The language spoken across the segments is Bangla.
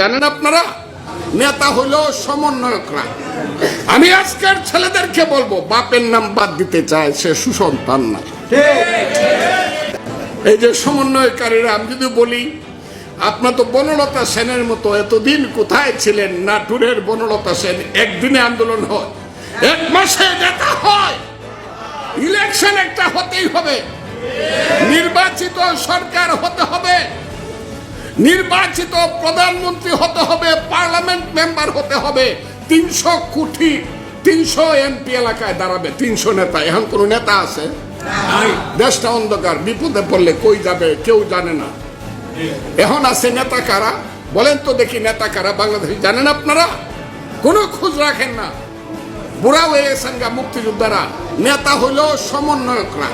জানেন আপনারা? নেতা হইল সমন্বয়করা। আমি আজকের ছেলেদেরকে বলব, বাপের নাম বাদ দিতে চায় সে সুসন্তান না এই যে সমন্বয়কারীরা, আমি যদি বলি, আপনার তো বনলতা সেনের মতো এতদিন কোথায় ছিলেন? নাটুরের বনলতা সেন একদিনে আন্দোলন হয়, এক মাসে নেতা হয়। ইলেকশন একটা হতেই হবে। নির্বাচিত নির্বাচিত প্রধানমন্ত্রী হতে হবে পার্লামেন্ট মেম্বার হতে হবে। তিনশো কোটি তিনশো এমপি এলাকায় দাঁড়াবে তিনশো নেতা। এখন কোন নেতা আছে? দেশটা অন্ধকার বিপদে পড়লে কই যাবে কেউ জানে না। এখন আছে নেতা কারা? বলেন তো দেখি নেতা কারা বাংলাদেশে জানেন আপনারা? কোনো খোঁজ রাখেন না। বুড়া হয়ে গেছেন গা মুক্তিযোদ্ধারা। নেতা হইল সমন্বয়করা।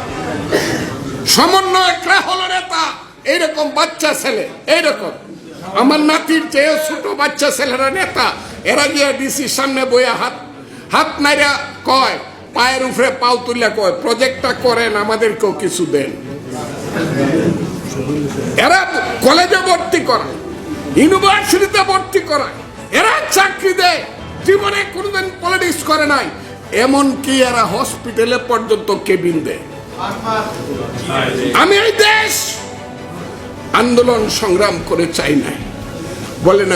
সমন্বয়করা হলো নেতা। এইরকম বাচ্চা ছেলে, এইরকম। আমার নাতির চেয়ে ছোট বাচ্চা ছেলেরা নেতা, এরা গিয়ে ডিসির সামনে বইয়া হাত হাত নাইরা কয়, পায়ের উপরে পাও তুলে কয় প্রজেক্টটা করেন, আমাদেরকেও কিছু দেন। এরা কলেজে ভর্তি করায় ইউনিভার্সিটিতে ভর্তি করায়, এরা চাকরি দেয়, জীবনে কোনোদিন পলিটিক্স করে নাই, এমনকি এরা হসপিটালে পর্যন্ত কেবিন দেয়। আমি এই দেশ আন্দোলন সংগ্রাম করে চাই নাই। বলে না